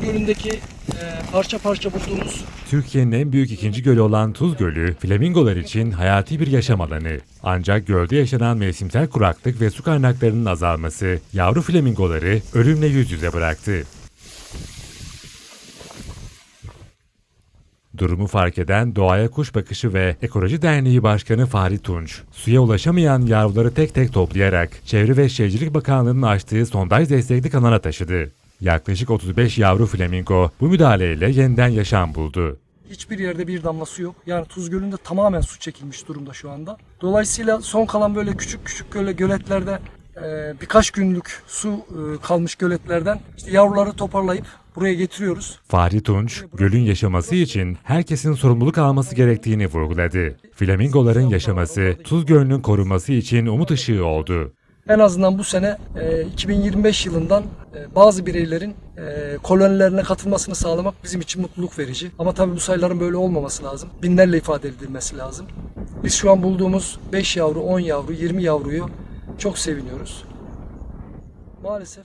Tuz e, parça parça bulduğumuz Türkiye'nin en büyük ikinci gölü olan Tuz Gölü, flamingolar için hayati bir yaşam alanı. Ancak gölde yaşanan mevsimsel kuraklık ve su kaynaklarının azalması yavru flamingoları ölümle yüz yüze bıraktı. Durumu fark eden Doğaya Kuş Bakışı ve Ekoloji Derneği Başkanı Fahri Tunç, suya ulaşamayan yavruları tek tek toplayarak Çevre ve Şehircilik Bakanlığı'nın açtığı sondaj destekli kanala taşıdı. Yaklaşık 35 yavru flamingo bu müdahaleyle yeniden yaşam buldu. hiçbir yerde bir damla su yok. Yani Tuz Gölü'nde tamamen su çekilmiş durumda şu anda. Dolayısıyla son kalan böyle küçük küçük göle, göletlerden e, birkaç günlük su e, kalmış göletlerden işte yavruları toparlayıp buraya getiriyoruz. Fahri Tunç, gölün yaşaması için herkesin sorumluluk alması gerektiğini vurguladı. Flamingoların yaşaması, Tuz Gölü'nün korunması için umut ışığı oldu. En azından bu sene e, 2025 yılından e, bazı bireylerin e, kolonilerine katılmasını sağlamak bizim için mutluluk verici. Ama tabii bu sayıların böyle olmaması lazım. Binlerle ifade edilmesi lazım. Biz şu an bulduğumuz 5 yavru, 10 yavru, 20 yavruyu çok seviniyoruz. Maalesef